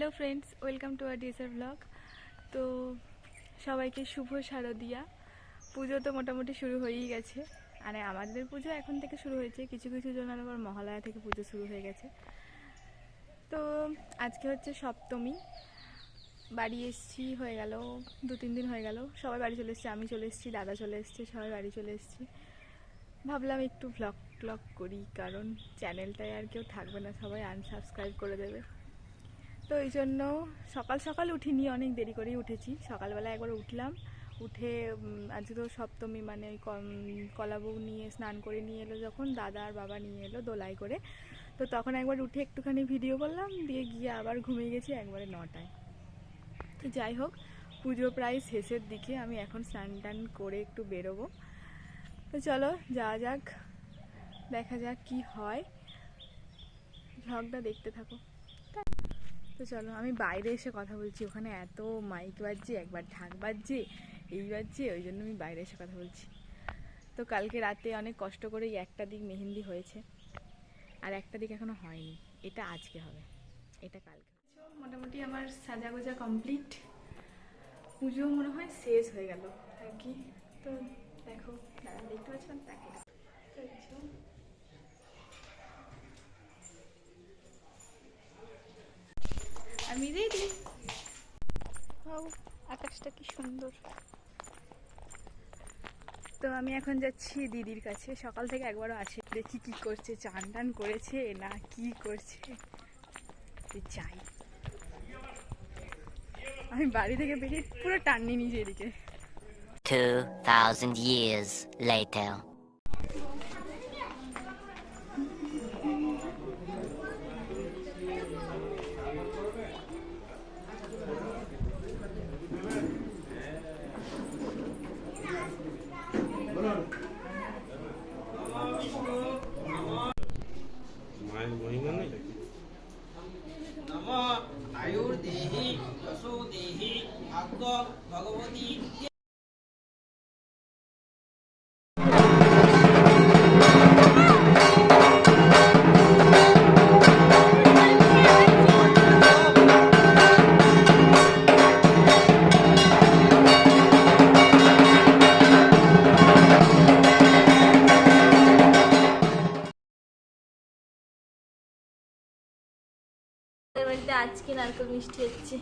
Hello friends, welcome to our DSR blog. তো সবাইকে শুভ শারদিয়া। পুজো তো মোটামুটি শুরু হয়েই গেছে। আর আমাদের পুজো এখন থেকে শুরু হয়েছে। কিছু কিছু জনের আবার মহালয়া থেকে পুজো শুরু হয়ে গেছে। তো আজকে হচ্ছে সপ্তমী। বাড়ি এসছি, হয়ে গেল, দু তিন দিন হয়ে গেল। সবাই বাড়ি চলে এসছে, আমি চলে এসেছি, দাদা চলে এসছে, সবাই বাড়ি চলে এসেছি। ভাবলাম একটু ভ্লগ ট্লগ করি, কারণ চ্যানেলটায় আর কেউ থাকবে না। সবাই আনসাবস্ক্রাইব করে দেবে। তো এই জন্য সকাল সকাল উঠিনি, অনেক দেরি করেই উঠেছি। সকালবেলা একবার উঠলাম, উঠে আজকে তো সপ্তমী মানে ওই কলাবউ নিয়ে স্নান করে নিয়ে এলো যখন, দাদা আর বাবা নিয়ে এলো দোলাই করে। তো তখন একবার উঠে একটুখানি ভিডিও করলাম, দিয়ে গিয়ে আবার ঘুমিয়ে গেছি একবারে নটায়। তো যাই হোক, পুজো প্রায় শেষের দিকে, আমি এখন স্নান টান করে একটু বেরোবো। তো চলো, যাওয়া যাক, দেখা যাক কি হয়। ভ্লগটা দেখতে থাকো। তো চলো, আমি বাইরে এসে কথা বলছি। ওখানে এত মাইক বাজছে, একবার ঢাক বাজছে, এই বাজছে, ওই জন্য আমি বাইরে এসে কথা বলছি। তো কালকে রাতে অনেক কষ্ট করে একটা দিক মেহেন্দি হয়েছে, আর একটা দিক এখনও হয়নি। এটা আজকে হবে, এটা কালকে। মোটামুটি আমার সাজা গোজা কমপ্লিট পুজো মনে হয় শেষ হয়ে গেল। আর কি? তো দেখো দেখতে পাচ্ছেন তাকে তো এই যে, আমি রেডি বাবু আকাশটা কি সুন্দর। তো আমি এখন যাচ্ছি দিদির কাছে। সকাল থেকে একবারও আসে দেখি কি করছে চান টান করেছে না কি করছে। যাই। আমি বাড়ি থেকে বেরিয়ে পুরো টান টাননি নিজে এদিকে। 2,000 years later. ভাগ্য ভগবতী আজকে নারকেল মিষ্টি হচ্ছে।